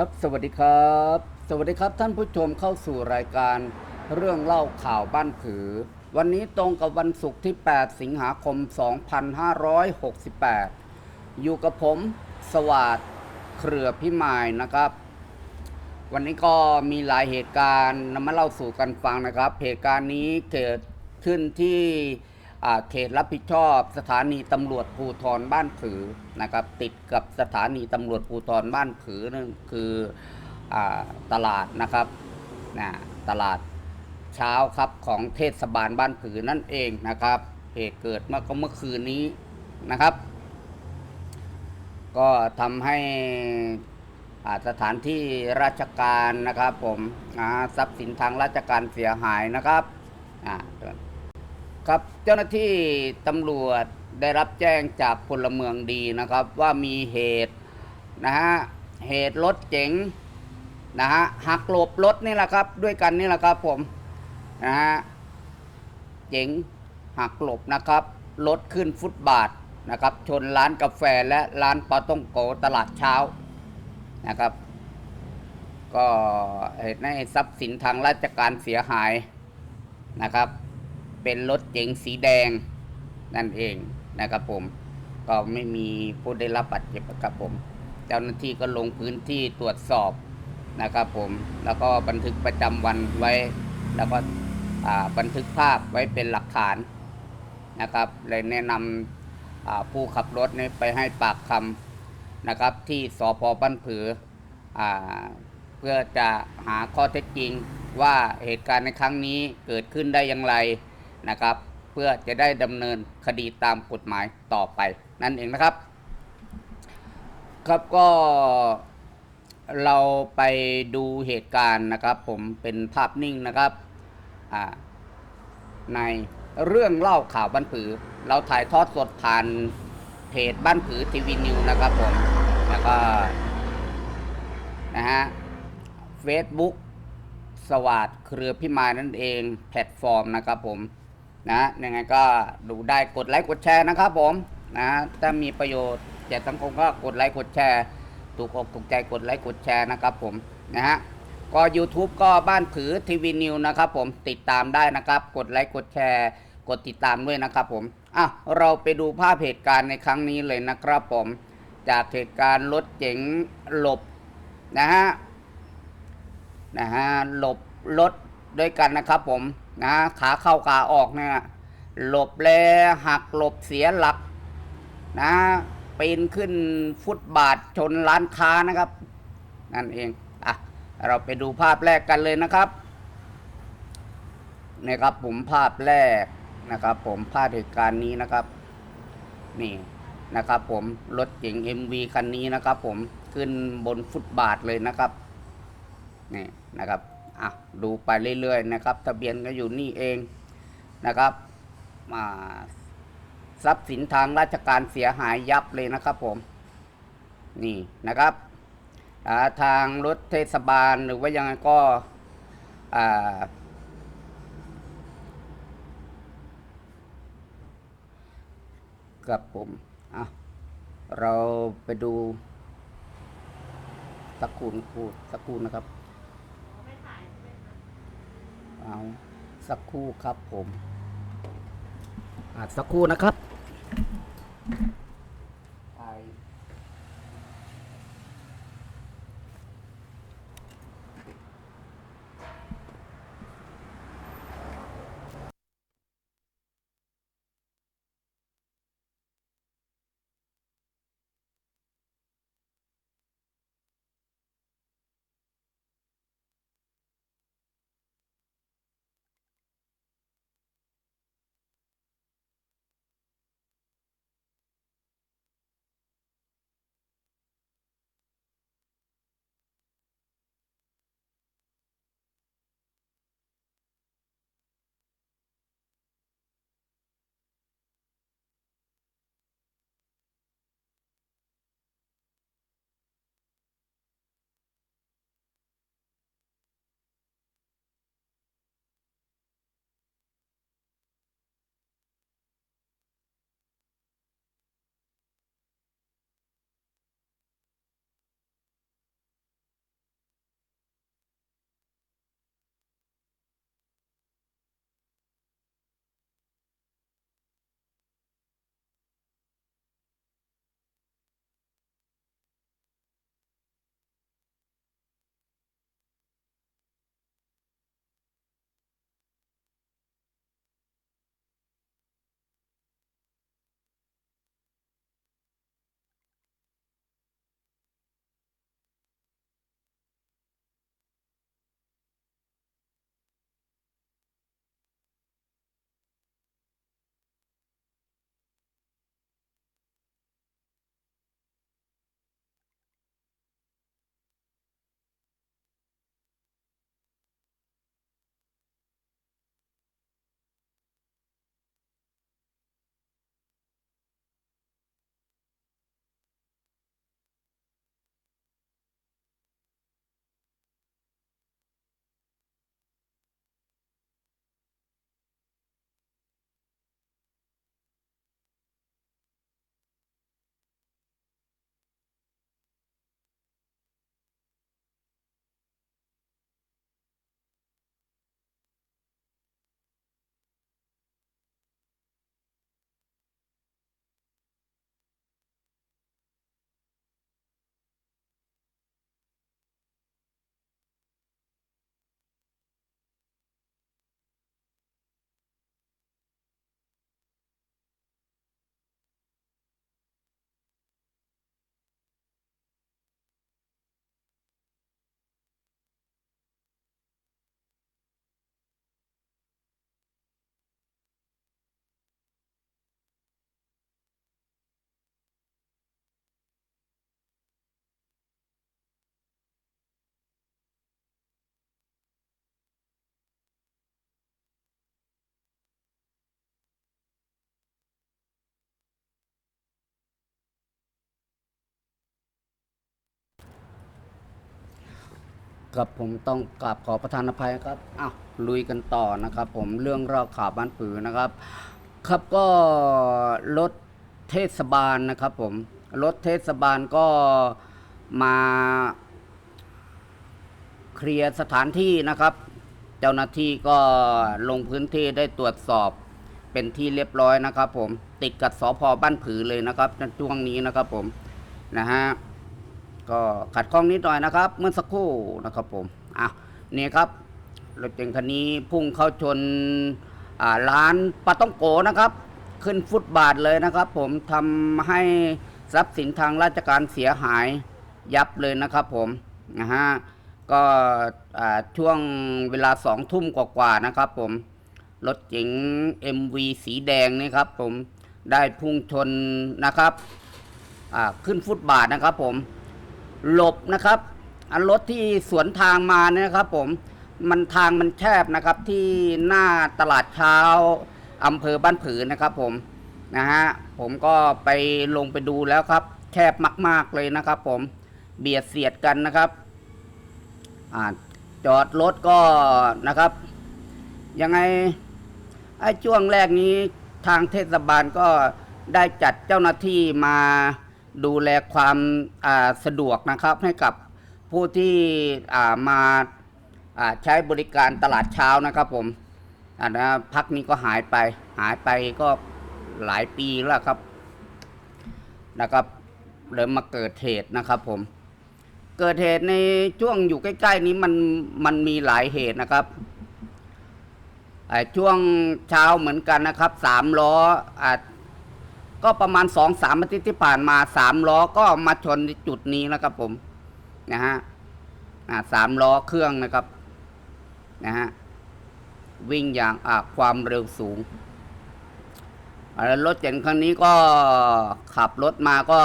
ครับ สวัสดีครับ สวัสดีครับท่านผู้ชมเข้าสู่รายการเรื่องเล่าข่าวบ้านผือ วันนี้ตรงกับวันศุกร์ที่ 8 สิงหาคม 2568 อยู่กับผมสวัสดเครือพิมายนะครับ วันนี้ก็มีหลายเหตุการณ์นำมาเล่าสู่กันฟังนะครับ เหตุการณ์นี้เกิดขึ้นที่ เขตรับผิดชอบสถานีตำรวจภูธรบ้านผือนะครับ ติดกับสถานีตำรวจภูธรบ้านผือนั่นคืออตลาดนะครับนะตลาดเช้าครับของเทศบาลบ้านผือนั่นเองนะครับเหตุเกิดเมื่อก็เมื่อคืนนี้นะครับ ก็ทำให้สถานที่ราชการนะครับผมทรัพย์สินทางราชการเสียหายนะครับ ครับเจ้าหน้าที่ตำรวจได้รับแจ้งจากพลเมืองดีนะครับ ว่ามีเหตุนะฮะเหตุรถเก๋งนะฮะหักหลบรถนี่แหละครับ ด้วยกันนี่แหละครับผมนะฮะเก๋งหักหลบนะครับรถขึ้นฟุตบาทนะครับ ชนร้านกาแฟและร้านปาต้องโกตลาดเช้านะครับ ก็เหตุให้ทรัพย์สินทางราชการเสียหายนะครับ เป็นรถเก๋งสีแดงนั่นเองนะครับผม ก็ไม่มีผู้ได้รับบาดเจ็บนะครับผม เจ้าหน้าที่ก็ลงพื้นที่ตรวจสอบนะครับผม แล้วก็บันทึกประจำวันไว้ แล้วก็บันทึกภาพไว้เป็นหลักฐานนะครับ เลยแนะนำอ่าผู้ขับรถนี้ไปให้ปากคำนะครับ ที่สพบ้านผืออเพื่อจะหาข้อเท็จจริงว่าเหตุการณ์ในครั้งนี้เกิดขึ้นได้อย่างไร นะครับ เพื่อจะได้ดำเนินคดีตามกฎหมายต่อไป นั่นเองนะครับ ครับก็เราไปดูเหตุการณ์นะครับ ผมเป็นภาพนิ่งนะครับในเรื่องเล่าข่าวบ้านผือ เราถ่ายทอดสดผ่านเพจบ้านผือทีวีนิวนะครับผม แล้วก็นะฮะเฟซบุ๊กสวัสดเครือพิมายนั่นเองแพลตฟอร์มนะครับผม นะยังไงก็ดูได้กดไลค์กดแชร์นะครับผมนะถ้ามีประโยชน์แก่สังคมก็กดไลค์กดแชร์ถูกอกถูกใจกดไลค์กดแชร์นะครับผมนะฮะก็ YouTube ก็บ้านผือทีวีนิวนะครับผมติดตามได้นะครับ กดไลค์กดแชร์กดติดตามด้วยนะครับผมอะเราไปดูภาพเหตุการณ์ในครั้งนี้เลยนะครับผม จากเหตุการณ์รถเก๋งหลบนะฮะนะฮะหลบรถ ด้วยกันนะครับผมนะขาเข้าขาออกเนี่ยหลบแลหักหลบเสียหลักนะปีนขึ้นฟุตบาทชนร้านค้านะครับ นั่นเองอะเราไปดูภาพแรกกันเลยนะครับนี่ครับผมภาพแรกนะครับ ผมภาพเหตุการณ์นี้นะครับ นี่นะครับ ผมรถเก๋ง MV คันนี้นะครับ ผมขึ้นบนฟุตบาทเลยนะครับนี่นะครับ อะดูไปเรื่อยๆนะครับ ทะเบียนก็อยู่นี่เองนะครับมาทรัพย์สินทางราชการเสียหายยับเลยนะครับผม นี่นะครับาทางรถเทศบาลหรือว่ายังไงก็กับผมอะเราไปดูสักครู่นะครูสักครู่นะครับเอา สักครู่ครับผม อาจสักครู่นะครับ ครับผมต้องกราบขอประทานอภัยครับอ้าวลุยกันต่อนะครับ ผมเรื่องราวข่าวบ้านผือนะครับ ครับก็รถเทศบาลนะครับ ผมรถเทศบาลก็มาเคลียร์สถานที่นะครับ เจ้าหน้าที่ก็ลงพื้นที่ได้ตรวจสอบเป็นที่เรียบร้อยนะครับ ผมติดกับสพบ้านผือเลยนะครับในช่วงนี้นะครับ ผมนะฮะ ก็ขัดข้องนิดหน่อยนะครับ เมื่อสักครู่นะครับผมอะนี่ครับรถเก๋งคันนี้พุ่งเข้าชนอ่าร้านปาต้องโกนะครับ ขึ้นฟุตบาทเลยนะครับ ผมทำให้ทรัพย์สินทางราชการเสียหายยับเลยนะครับผมนะฮะก็ช่วงเวลาสองทุ่มกว่าๆนะครับผมรถเก๋ง MV สีแดงนี่ครับผมได้พุ่งชนนะครับขึ้นฟุตบาทนะครับผม หลบนะครับอันรถที่สวนทางมาเนี่ยนะครับ ผมมันทางมันแคบนะครับที่หน้าตลาดเช้าอำเภอบ้านผือนะครับ ผมนะฮะผมก็ไปลงไปดูแล้วครับ แคบมาก ๆเลยนะครับ ผมเบียดเสียดกันนะครับอ่าจอดรถก็นะครับ ยังไงไอ้ช่วงแรกนี้ทางเทศบาลก็ได้จัดเจ้าหน้าที่มา ดูแลความาสะดวกนะครับให้กับผู้ที่ามาาใช้บริการตลาดเช้านะครับผมอ่านะพักนี้ก็หายไปหายไปก็หลายปีแล้วครับนะครับเริ่มมาเกิดเหตุนะครับผม เกิดเหตุในช่วงอยู่ใกล้ ๆ นี้มันมันมีหลายเหตุนะครับช่วงเช้าเหมือนกันนะครับสามล้ออ ก็ประมาณสองสามอาทิตย์ที่ผ่านมาสามล้อก็มาชนจุดนี้นะครับผมนะฮะสามล้อเครื่องนะครับนะฮะวิ่งอย่างความเร็วสูงรถเก๋งคันนี้ก็ขับรถมาก็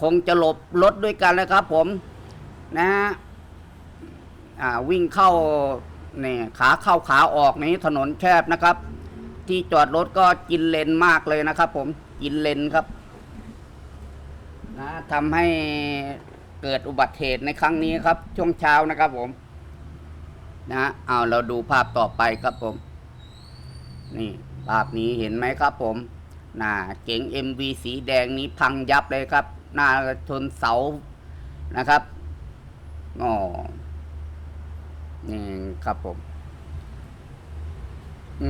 คงจะหลบรถด้วยกันเลยครับ ผมนะฮะวิ่งเข้าเนี่ยขาเข้าขาออกนี้ถนนแคบนะครับ ที่จอดรถก็กินเลนมากเลยนะครับผม กินเลนครับนะทำให้เกิดอุบัติเหตุในครั้งนี้ครับ ช่วงเช้านะครับผม นะเอาเราดูภาพต่อไปครับผม นี่ ภาพนี้เห็นไหมครับผมน่าเก๋ง MV สีแดงนี้พังยับเลยครับ หน้าชนเสานะครับอ๋อนี่ครับผม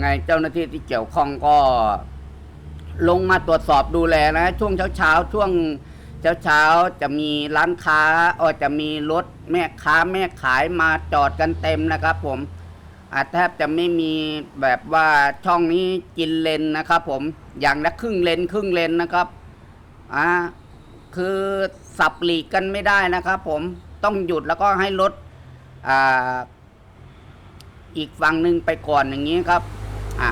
ไงเจ้าหน้าที่ที่เกี่ยวข้องก็ ลงมาตรวจสอบดูแลนะ ช่วงเช้าเช้าๆช่วงเช้าเช้าๆจะมีร้านค้าออจะมีรถแม่ค้าแม่ขายมาจอดกันเต็มนะครับผมอาแทบจะไม่มีแบบว่าช่องนี้กินเลนนะครับ ผมอย่างละครึ่งเลนครึ่งเลนนะครับอ่าคือสับหลีกกันไม่ได้นะครับ ผมต้องหยุดแล้วก็ให้รถอ่าอีกฝั่งหนึ่งไปก่อนอย่างนี้ครับอะ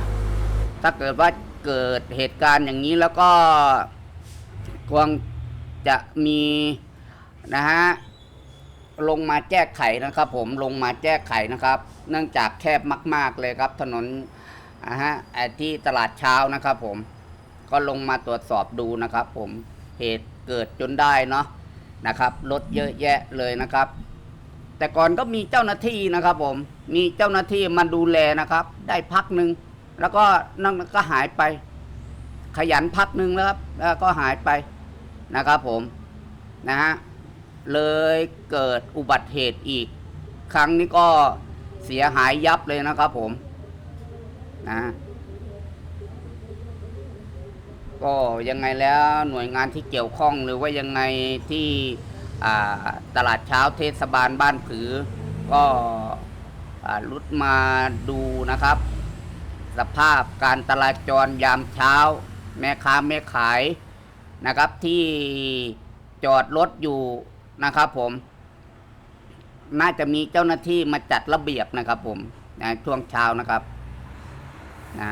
ถ้าเกิดว่า เกิดเหตุการณ์อย่างนี้แล้วก็ควรจะมีนะฮะลงมาแก้ไขนะครับ ผมลงมาแก้ไขนะครับ เนื่องจากแคบมาก ๆเลยครับ ถนนอะฮะที่ตลาดเช้านะครับผมก็ลงมาตรวจสอบดูนะครับ ผมเหตุเกิดจนได้เนาะนะครับรถเยอะแยะเลยนะครับ แต่ก่อนก็มีเจ้าหน้าที่นะครับ ผมมีเจ้าหน้าที่มาดูแลนะครับ ได้พักหนึ่ง แล้วก็นั่นก็หายไป ขยันพักหนึ่งแล้วครับ แล้วก็หายไปนะครับผมนะฮะเลยเกิดอุบัติเหตุอีก ครั้งนี้ก็เสียหายยับเลยนะครับผมนะฮะก็ยังไงแล้วหน่วยงานที่เกี่ยวข้องหรือว่ายังไงที่ตลาดเช้าเทศบาลบ้านผือ ก็อรุดมาดูนะครับ สภาพการตลาดจรยามเช้า แม่ค้าแม่ขายนะครับที่จอดรถอยู่นะครับผม น่าจะมีเจ้าหน้าที่มาจัดระเบียบนะครับ ผมนะช่วงเช้านะครับนะ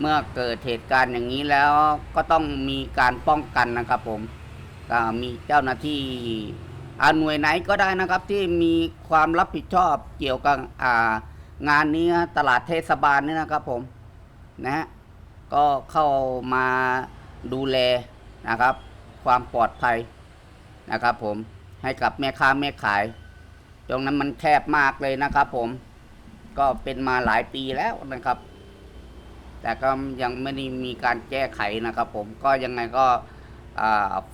เมื่อเกิดเหตุการณ์อย่างนี้แล้วก็ต้องมีการป้องกันนะครับ ผมก็มีเจ้าหน้าที่อาหน่วยไหนก็ได้นะครับ ที่มีความรับผิดชอบเกี่ยวกับอ่า งานนี้ตลาดเทศบาลนี่นะครับผมนะฮะก็เข้ามาดูแลนะครับ ความปลอดภัยนะครับผมให้กับแม่ค้าแม่ขาย ตรงนั้นมันแคบมากเลยนะครับผมก็เป็นมาหลายปีแล้วนะครับ แต่ก็ยังไม่ได้มีการแก้ไขนะครับ ผมก็ยังไงก็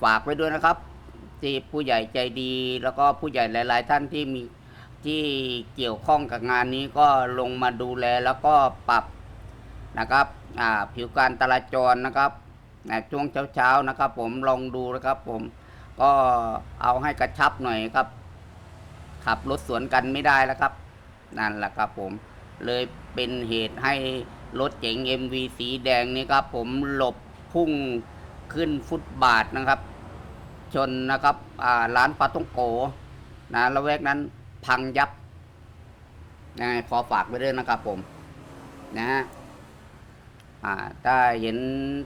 ฝากไว้ด้วยนะครับที่ผู้ใหญ่ใจดี แล้วก็ผู้ใหญ่หลาย ๆ ท่านที่มี ที่เกี่ยวข้องกับงานนี้ก็ลงมาดูแลแล้วก็ปรับนะครับผิวการจราจรนะครับช่วงเช้าๆนะครับ ผมลองดูนะครับ ผมก็เอาให้กระชับหน่อยครับ ขับรถสวนกันไม่ได้แล้วครับ นั่นแหละครับผมเลยเป็นเหตุให้รถเก๋ง MV สีแดงนี่ครับ ผมหลบพุ่งขึ้นฟุตบาทนะครับ ชนนะครับร้านปลาต้องโกนะละแวกนั้น พังยับยังไงขอฝากไว้ด้วยนะครับผมนะฮะถ้าเห็น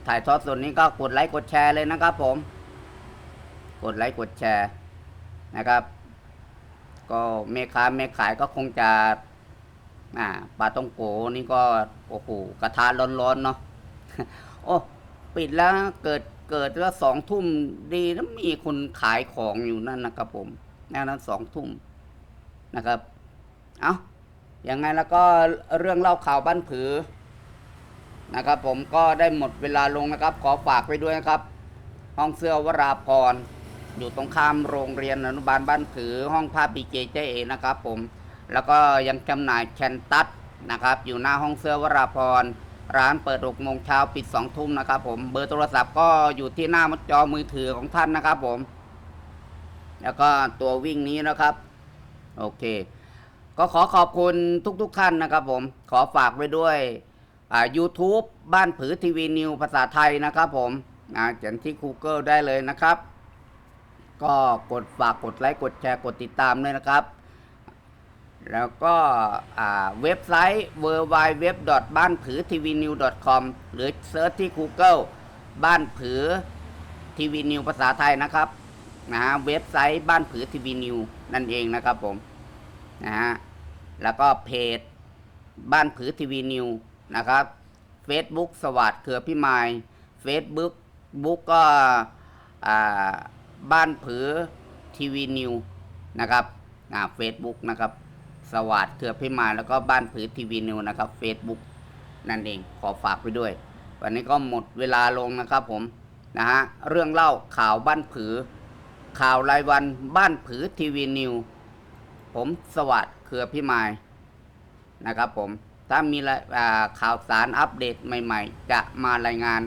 ถ่ายทอดสดนี้ก็กดไลค์กดแชร์เลยนะครับผม กดไลค์กดแชร์นะครับ ก็แม่ค้าแม่ขายก็คงจะอ่าปลาต้องโกนี่ก็โอ้โหกระทะร้อนๆเนาะโอ้ปิดแล้วเกิดเกิดแล้วสองทุ่มดีแล้วมีคนขายของอยู่นั่นนะครับผมน่นั้นสองทุ่ม นะครับ เอาอย่างไงแล้วก็เรื่องเล่าข่าวบ้านผือนะครับผมก็ได้หมดเวลาลงนะครับ ขอฝากไว้ด้วยนะครับ ห้องเสื้อวราพร อยู่ตรงข้ามโรงเรียนอนุบาลบ้านผือ ห้องผ้าปีเจเจเอนะครับผม แล้วก็ยังจำหน่ายแคนตัสนะครับ อยู่หน้าห้องเสื้อวราพร ร้านเปิด6โมงเช้าปิด2ทุ่มนะครับผม เบอร์โทรศัพท์ก็อยู่ที่หน้าจอมือถือของท่านนะครับผม แล้วก็ตัววิ่งนี้นะครับ โอเค ก็ขอขอบคุณทุกๆทท่านนะครับผม ขอฝากไว้ด้วยอ่า YouTube บ้านผือทีวีนิวภาษาไทยนะครับผมอ่าเขียนที่ Google ได้เลยนะครับ ก็กดฝากกดไลค์กดแชร์กดติดตามด้วยนะครับ แล้วก็อ่าเว็บไซต์ w w w บ้านผือทีวีนิว .com หรือเซิร์ชที่ Google บ้านผือทีวีนิวภาษาไทยนะครับ นะฮะเว็บไซต์บ้านผือทีวีนิวนั่นเองนะครับผมนะฮะแล้วก็เพจบ้านผือทีวีนิวนะครับ Facebook สวัสดิ์เขือพี่ไมาย Facebook บุ๊กก็อ่าบ้านผือทีวีนิวนะครับอ่าเฟซบุ๊กนะครับ สวัสดิ์เถือพิมายแล้วก็บ้านผือทีวีนิวนะครับ Facebook นั่นเองขอฝากไปด้วย วันนี้ก็หมดเวลาลงนะครับผมนะฮะเรื่องเล่าข่าวบ้านผือ ข่าวรายวันบ้านผือทีวีนิว ผมสวัสดิ์เขือพิมายนะครับผม ถ้ามีข่าวสารอัปเดตใหม่ ๆ จะมารายงาน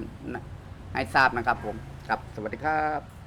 ให้ทราบนะครับผมครับสวัสดีครับ